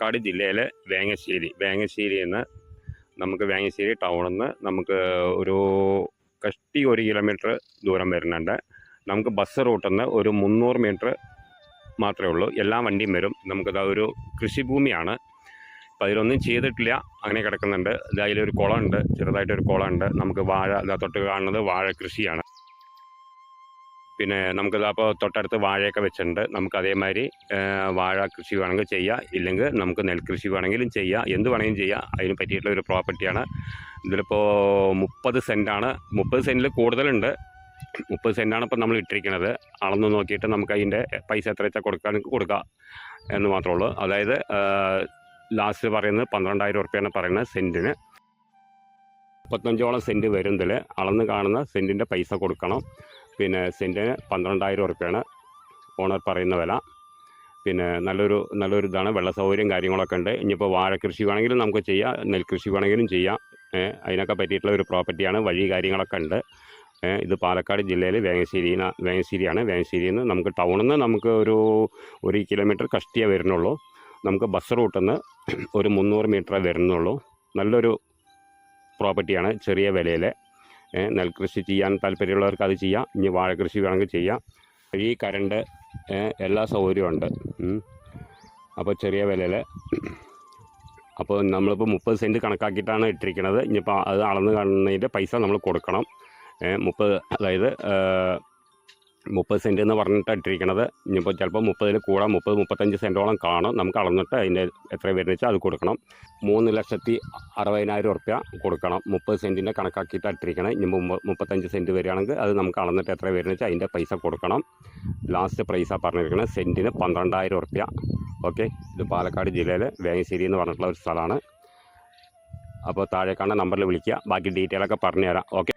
പാലക്കാട് ജില്ലയിലെ വേങ്ങശ്ശേരി. വേങ്ങശ്ശേരി എന്ന് നമുക്ക് വേങ്ങശ്ശേരി ടൗണിൽ നിന്ന് നമുക്ക് ഒരു കഷ്ടി ഒരു കിലോമീറ്റർ ദൂരം വരുന്നുണ്ട്. നമുക്ക് ബസ് റൂട്ടിൽ നിന്ന് ഒരു മുന്നൂറ് മീറ്റർ മാത്രമേ ഉള്ളൂ. എല്ലാ വണ്ടിയും വരും. നമുക്കത് ഒരു കൃഷിഭൂമിയാണ്. അപ്പം അതിലൊന്നും ചെയ്തിട്ടില്ല. അങ്ങനെ കിടക്കുന്നുണ്ട്. ഇത് കുളമുണ്ട് ചെറുതായിട്ടൊരു കുളമുണ്ട് നമുക്ക് വാഴ തൊട്ട് കാണുന്നത് വാഴ കൃഷിയാണ്. പിന്നെ നമുക്കിത് അപ്പോൾ തൊട്ടടുത്ത് വാഴയൊക്കെ വെച്ചിട്ടുണ്ട്. നമുക്ക് അതേമാതിരി വാഴ കൃഷി വേണമെങ്കിൽ ചെയ്യാം. ഇല്ലെങ്കിൽ നമുക്ക് നെൽകൃഷി വേണമെങ്കിലും ചെയ്യാം. എന്ത് വേണമെങ്കിലും ചെയ്യാം. അതിന് പറ്റിയിട്ടുള്ള ഒരു പ്രോപ്പർട്ടിയാണ് ഇതിലിപ്പോൾ മുപ്പത് സെന്റാണ് മുപ്പത് സെന്റിൽ കൂടുതലുണ്ട്. മുപ്പത് സെന്റാണ് ഇപ്പോൾ നമ്മൾ ഇട്ടിരിക്കുന്നത്. അളന്ന് നോക്കിയിട്ട് നമുക്ക് അതിന്റെ പൈസ എത്ര വെച്ചാൽ കൊടുക്കാൻ കൊടുക്കാം എന്ന് മാത്രമേ ഉള്ളൂ. അതായത് ലാസ്റ്റ് പറയുന്നത് പന്ത്രണ്ടായിരം ഉറുപ്പ്യാണ് പറയുന്നത് സെന്റിന് മുപ്പത്തഞ്ചോളം സെന്റ് വരുന്നതിൽ അളന്ന് കാണുന്ന സെന്റിന്റെ പൈസ കൊടുക്കണം. പിന്നെ സെന്റിന് പന്ത്രണ്ടായിരം ഉറുപ്പ്യാണ്. ഓണർ പറയുന്ന വില. പിന്നെ നല്ലൊരു നല്ലൊരു ഇതാണ്. വെള്ള സൗകര്യം കാര്യങ്ങളൊക്കെ ഉണ്ട്. ഇനിയിപ്പോൾ വാഴ കൃഷി വേണമെങ്കിലും നമുക്ക് ചെയ്യാം. നെൽകൃഷി വേണമെങ്കിലും ചെയ്യാം. അതിനൊക്കെ പറ്റിയിട്ടുള്ള ഒരു പ്രോപ്പർട്ടിയാണ് വഴി കാര്യങ്ങളൊക്കെ ഉണ്ട്. ഇത് പാലക്കാട് ജില്ലയിൽ വേങ്ങശ്ശേരി വേങ്ങശ്ശേരിയാണ്. വേങ്ങശ്ശേരിയിൽ നിന്ന് നമുക്ക് ടൗണിൽ നിന്ന് നമുക്ക് ഒരു ഒരു കിലോമീറ്റർ കഷ്ടിയേ വരുന്നുള്ളൂ. നമുക്ക് ബസ് റൂട്ടിൽ നിന്ന് ഒരു മുന്നൂറ് മീറ്ററേ വരുന്നുള്ളൂ. നല്ലൊരു പ്രോപ്പർട്ടിയാണ് ചെറിയ വിലയിൽ നെൽകൃഷി ചെയ്യാൻ താല്പര്യമുള്ളവർക്ക് അത് ചെയ്യാം. ഇനി വാഴ കൃഷി വേണമെങ്കിൽ ചെയ്യാം. ഈ കരണ്ട് എല്ലാ സൗകര്യമുണ്ട് അപ്പോൾ ചെറിയ വിലയിൽ അപ്പോൾ നമ്മളിപ്പോൾ മുപ്പത് സെന്റ് കണക്കാക്കിയിട്ടാണ് ഇട്ടിരിക്കുന്നത് ഇനിയിപ്പോൾ അത് അളന്ന് കാണുന്നതിന്റെ പൈസ നമ്മൾ കൊടുക്കണം. മുപ്പത് അതായത് മുപ്പത് സെന്റ് എന്ന് പറഞ്ഞിട്ട് ഇട്ടിരിക്കണത്. ഇനിയിപ്പോൾ ചിലപ്പോൾ മുപ്പതിൽ കൂടാം മുപ്പത് മുപ്പത്തഞ്ച് സെന്റോളം കാണും. നമുക്ക് അളന്നിട്ട് അതിന്റെ എത്ര വരുന്ന വെച്ചാൽ അത് കൊടുക്കണം. മൂന്ന് ലക്ഷത്തി അറുപതിനായിരം ഉറുപ്യ കൊടുക്കണം. മുപ്പത് സെന്റിന്റെ കണക്കാക്കിയിട്ട് ഇട്ടിരിക്കണം. ഇനി മുപ്പത്തഞ്ച് സെന്റ് വരികയാണെങ്കിൽ അത് നമുക്ക് അളന്നിട്ട് എത്ര വരുന്ന വെച്ചാൽ അതിന്റെ പൈസ കൊടുക്കണം. ലാസ്റ്റ് പ്രൈസാണ് പറഞ്ഞിരിക്കുന്നത് സെന്റിന് പന്ത്രണ്ടായിരം ഉറുപ്യ ഓക്കെ ഇത് പാലക്കാട് ജില്ലയിലെ വേങ്ങശ്ശേരി എന്ന് പറഞ്ഞിട്ടുള്ള ഒരു സ്ഥലമാണ്. അപ്പോൾ താഴെ കാണുന്ന നമ്പറിൽ വിളിക്കുക. ബാക്കി ഡീറ്റെയിലൊക്കെ പറഞ്ഞുതരാം. ഓക്കെ